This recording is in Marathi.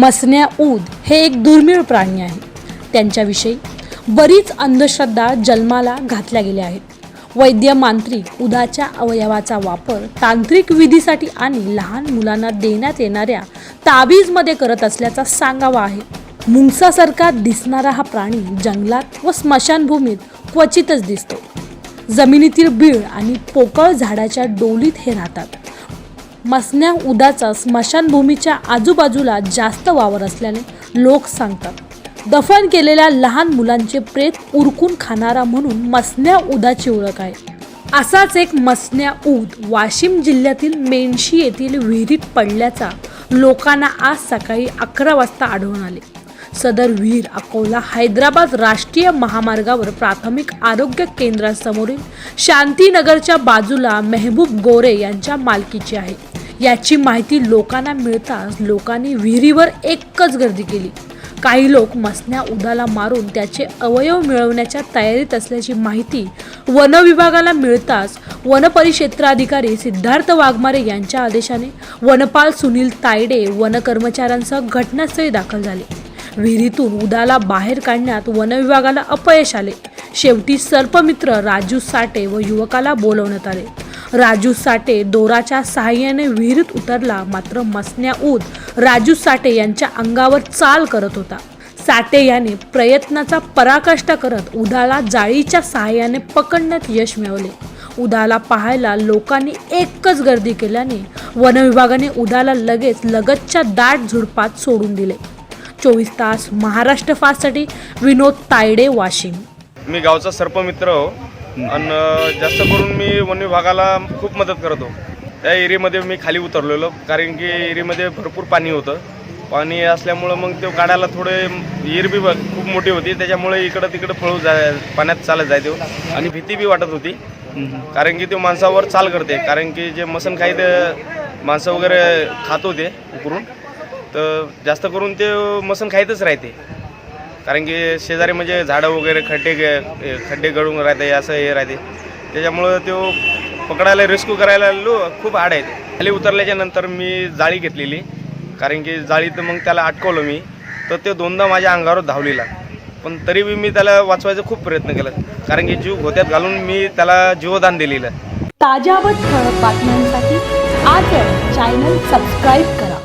मसन्या ऊद हे एक दुर्मिळ प्राणी आहे त्यांच्याविषयी बरीच अंधश्रद्धा जन्माला घातल्या गेल्या आहेत. वैद्य मांत्रिक उदाच्या अवयवाचा वापर तांत्रिक विधीसाठी आणि लहान मुलांना देण्यात येणाऱ्या ताबीजमध्ये करत असल्याचा सांगावा आहे. मुंगसासारखा दिसणारा हा प्राणी जंगलात व स्मशानभूमीत क्वचितच दिसतो. जमिनीतील बीळ आणि पोकळ झाडाच्या डोलीत हे राहतात. मसन्या उदाचा स्मशानभूमीच्या आजूबाजूला जास्त वावर असल्याने लोक सांगतात दफन केलेल्या लहान मुलांचे प्रेत उरकून खाणारा म्हणून मसन्या उदाची ओळख आहे. असाच एक मसन्या ऊद वाशिम जिल्ह्यातील मेणशी येथील विहिरीत पडल्याचा लोकांना आज सकाळी अकरा वाजता आढळून आले. सदर विहीर अकोला हैदराबाद राष्ट्रीय महामार्गावर प्राथमिक आरोग्य केंद्रासमोरील शांतीनगरच्या बाजूला मेहबूब गोरे यांच्या मालकीची आहे. याची माहिती लोकांना मिळताच लोकांनी विहिरीवर एकच गर्दी केली. काही लोक मसन्या उदाला मारून त्याचे अवयव मिळवण्याच्या तयारीत असल्याची माहिती वन विभागाला मिळताच वनपरिक्षेत्राधिकारी सिद्धार्थ वाघमारे यांच्या आदेशाने वनपाल सुनील तायडे वन कर्मचाऱ्यांसह घटनास्थळी दाखल झाले. विहिरीतून उदाला बाहेर काढण्यात वनविभागाला अपयश आले. शेवटी सर्पमित्र राजू साठे व युवकाला बोलवण्यात आले. राजू साठे दोराच्या सहाय्याने विहिरीत उतरला मात्र मसन्या ऊद राजू साठे यांच्या अंगावर चाल करत होता. साठे याने प्रयत्नाचा पराकाष्ठा करत उदाला जाळीच्या सहाय्याने पकडण्यात यश मिळवले. उदाला पाहायला लोकांनी एकच गर्दी केल्याने वनविभागाने उदाला लगेच लगतच्या दाट झुडपात सोडून दिले. चोवीस तास महाराष्ट्र फास्टसाठी विनोद तायडे वाशिम. मी गावचा सर्पमित्र हो. आणि जास्त करून मी वन विभागाला खूप मदत करतो. त्या एरियामध्ये मी खाली उतरलेलो कारण की एरियामध्ये भरपूर पाणी होतं. पाणी असल्यामुळं मग ते काढायला थोडे विहीर बी खूप मोठी होती. त्याच्यामुळे इकडं तिकडं पळू जाय पाण्यात चालत जायचो. आणि भीती बी वाटत होती. कारण की ते माणसावर चाल करते. कारण की जे मसन खाई ते माणसं वगैरे खात होते उकरून. तर जास्त करून ते मसन खाईतच राहते. कारण की शेजारी म्हणजे झाडं वगैरे खड्डे खड्डे गळून राहते असं हे राहते. त्याच्यामुळं तो पकडायला रेस्क्यू करायला लो खूप हाड आहे खाली उतरल्याच्या नंतर मी जाळी घेतलेली. कारण की जाळी तर मग त्याला अटकवलं मी. तर ते दोनदा माझ्या अंगावर धावलेला. पण तरी बी मी त्याला वाचवायचा खूप प्रयत्न केला. कारण की जीव गोत्यात घालून मी त्याला जीवदान दिलेलं. ताज्या व ठळक बातम्यांसाठी आज चॅनल सबस्क्राईब करा.